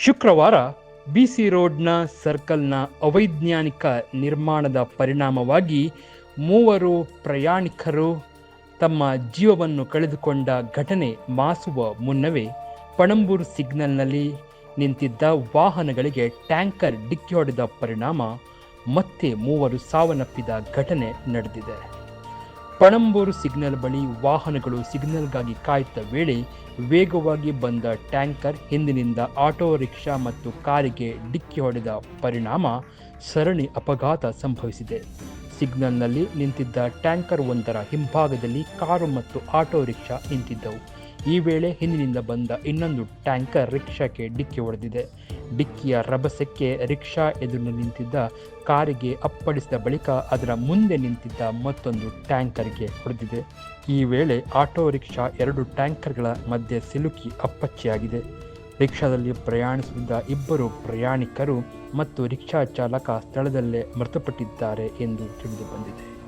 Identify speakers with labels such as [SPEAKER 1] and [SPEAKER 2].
[SPEAKER 1] ಶುಕ್ರವಾರ ಬಿಸಿ ರೋಡ್ನ ಸರ್ಕಲ್ನ ಅವೈಜ್ಞಾನಿಕ ನಿರ್ಮಾಣದ ಪರಿಣಾಮವಾಗಿ ಮೂವರು ಪ್ರಯಾಣಿಕರು ತಮ್ಮ ಜೀವವನ್ನು ಕಳೆದುಕೊಂಡ ಘಟನೆ ಮಾಸುವ ಮುನ್ನವೇ ಪಣಂಬೂರು ಸಿಗ್ನಲ್ನಲ್ಲಿ ನಿಂತಿದ್ದ ವಾಹನಗಳಿಗೆ ಟ್ಯಾಂಕರ್ ಡಿಕ್ಕಿ ಹೊಡೆದ ಪರಿಣಾಮ ಮತ್ತೆ ಮೂವರು ಸಾವನ್ನಪ್ಪಿದ ಘಟನೆ ನಡೆದಿದೆ. ಪಣಂಬೂರು ಸಿಗ್ನಲ್ ಬಳಿ ವಾಹನಗಳು ಸಿಗ್ನಲ್ಗಾಗಿ ಕಾಯುತ್ತ ವೇಳೆ ವೇಗವಾಗಿ ಬಂದ ಟ್ಯಾಂಕರ್ ಹಿಂದಿನಿಂದ ಆಟೋ, ರಿಕ್ಷಾ ಮತ್ತು ಕಾರಿಗೆ ಡಿಕ್ಕಿ ಹೊಡೆದ ಪರಿಣಾಮ ಸರಣಿ ಅಪಘಾತ ಸಂಭವಿಸಿದೆ. ಸಿಗ್ನಲ್ನಲ್ಲಿ ನಿಂತಿದ್ದ ಟ್ಯಾಂಕರ್ ಒಂದರ ಹಿಂಭಾಗದಲ್ಲಿ ಕಾರು ಮತ್ತು ಆಟೋ, ರಿಕ್ಷಾ ನಿಂತಿದ್ದವು. ಈ ವೇಳೆ ಹಿಂದಿನಿಂದ ಬಂದ ಇನ್ನೊಂದು ಟ್ಯಾಂಕರ್ ರಿಕ್ಷಾಕ್ಕೆ ಡಿಕ್ಕಿ ಹೊಡೆದಿದೆ. ಡಿಕ್ಕಿಯ ರಭಸಕ್ಕೆ ರಿಕ್ಷಾ ಎದುರು ನಿಂತಿದ್ದ ಕಾರಿಗೆ ಅಪ್ಪಳಿಸಿದ ಬಳಿಕ ಅದರ ಮುಂದೆ ನಿಂತಿದ್ದ ಮತ್ತೊಂದು ಟ್ಯಾಂಕರ್ಗೆ ಹೊಡೆದಿದೆ. ಈ ವೇಳೆ ಆಟೋ ರಿಕ್ಷಾ ಎರಡು ಟ್ಯಾಂಕರ್ಗಳ ಮಧ್ಯೆ ಸಿಲುಕಿ ಅಪ್ಪಚ್ಚಿಯಾಗಿದೆ. ರಿಕ್ಷಾದಲ್ಲಿ ಪ್ರಯಾಣಿಸುತ್ತಿದ್ದ ಇಬ್ಬರು ಪ್ರಯಾಣಿಕರು ಮತ್ತು ರಿಕ್ಷಾ ಚಾಲಕ ಸ್ಥಳದಲ್ಲೇ ಮೃತಪಟ್ಟಿದ್ದಾರೆ ಎಂದು ತಿಳಿದು ಬಂದಿದೆ.